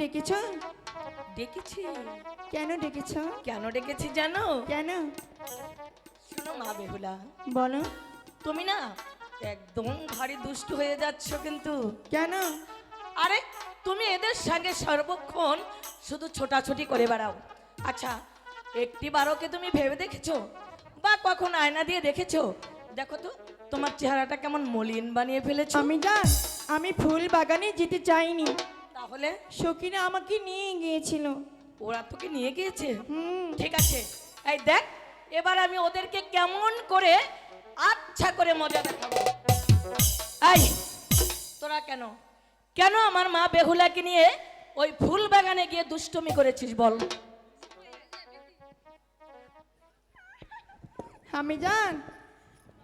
ডেকেছ? ডেকেছি। কেন ডেকেছ? কেন ডেকেছি জানো? কেন? শোনো মা বেহুলা। বলো। তুমি না একদম ভারী দুষ্ট হয়ে যাচ্ছ কিন্তু। কেন? আরে তুমি এদের সঙ্গে সর্বক্ষণ শুধু ছোটাছুটি করে বেড়াও। আচ্ছা একটি বারোকে তুমি ভেবে দেখেছ? বা কখন আয়না দিয়ে দেখেছ? দেখো তো তোমার চেহারাটা কেমন মলিন বানিয়ে ফেলেছো। আমি জান আমি ফুল বাগানে যেতে চাইনি। তাহলে? সকিনা আমাকে নিয়ে গিয়েছিল। ওরা তোকে নিয়ে গিয়েছে? হুম। ঠিক আছে। এই দেখ এবার আমি ওদেরকে কেমন করে আচ্ছা করে মজা দেখাবো। এই তোরা কেন? কেন আমার মা বেহুলাকে নিয়ে ওই ফুল বাগানে গিয়ে দুষ্টুমি করেছিস বল? আমি জান।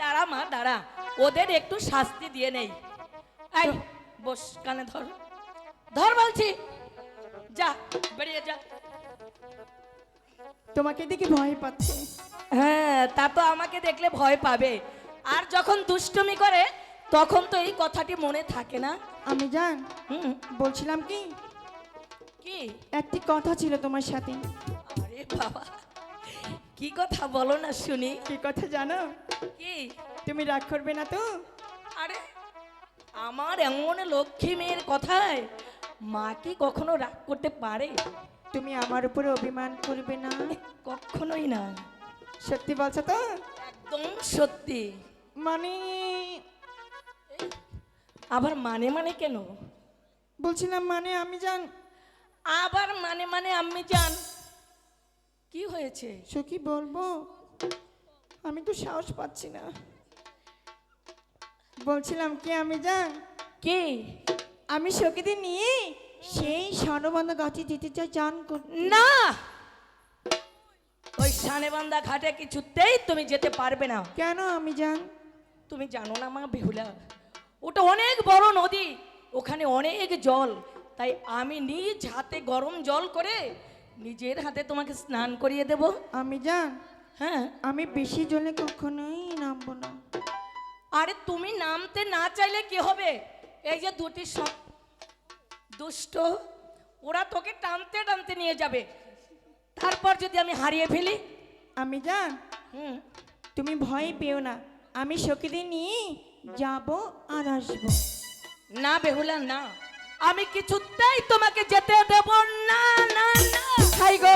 দাঁড়া মা দাঁড়া। ওদের একটু শাস্তি দিয়ে নেই। বস কানে ধর। ধর বলছি। যা বেরিয়ে যা। তোমাকে দেখে ভয় পাচ্ছে। হ্যাঁ তা তো আমাকে দেখলে ভয় পাবে। আর যখন দুষ্টুমি করে তখন তো এই কথাটি মনে থাকে না। আমি জান হুম। বলছিলাম কি? কি? একটি কথা ছিল তোমার সাথে। আরে বাবা কি কথা বলো না শুনি। কি কথা জানো? কি? তুমি রাগ করবে না তো? আরে আমার এমন লক্ষ্মী মেয়ের কথায় মা কি কখনো রাগ করতে পারে? তুমি আমার উপরে অভিমান করবে না? কখনোই না। সত্যি বলছো তো? একদম সত্যি। মানে? আবার মানে মানে কেন? বলছিলাম মানে আমি জান। আবার মানে মানে আমি জান। কি হয়েছে? সখী বলব? আমি তো সাহস পাচ্ছি না। বলছিলাম কি আমি জান? কি? আমি সখীদের নিয়ে সেই স্বর্ণবন্ধ গাছে যেতে চাই চান না! ওই সানেবান্ধা ঘাটে কিছুতেই তুমি যেতে পারবে না। কেন আমি জান? তুমি জানো না মা বেহুলা ওটা অনেক বড় নদী ওখানে অনেক জল। তাই আমি নিজ হাতে গরম জল করে নিজের হাতে তোমাকে স্নান করিয়ে দেব। আমি জান? হ্যাঁ। আমি বেশি জলে কখনোই নামবো না। আরে তুমি নামতে না চাইলে কি হবে? এই যে দুটি সব দুষ্ট ওরা তোকে টানতে টানতে নিয়ে যাবে। তারপর যদি আমি হারিয়ে ফেলি? আমি জান হুম। তুমি ভয় পেও না। আমি সখীদের নিয়ে যাব আর আসব। না বেহুলা না। আমি কিছুতেই তোমাকে যেতে দেব না না না। হাই গো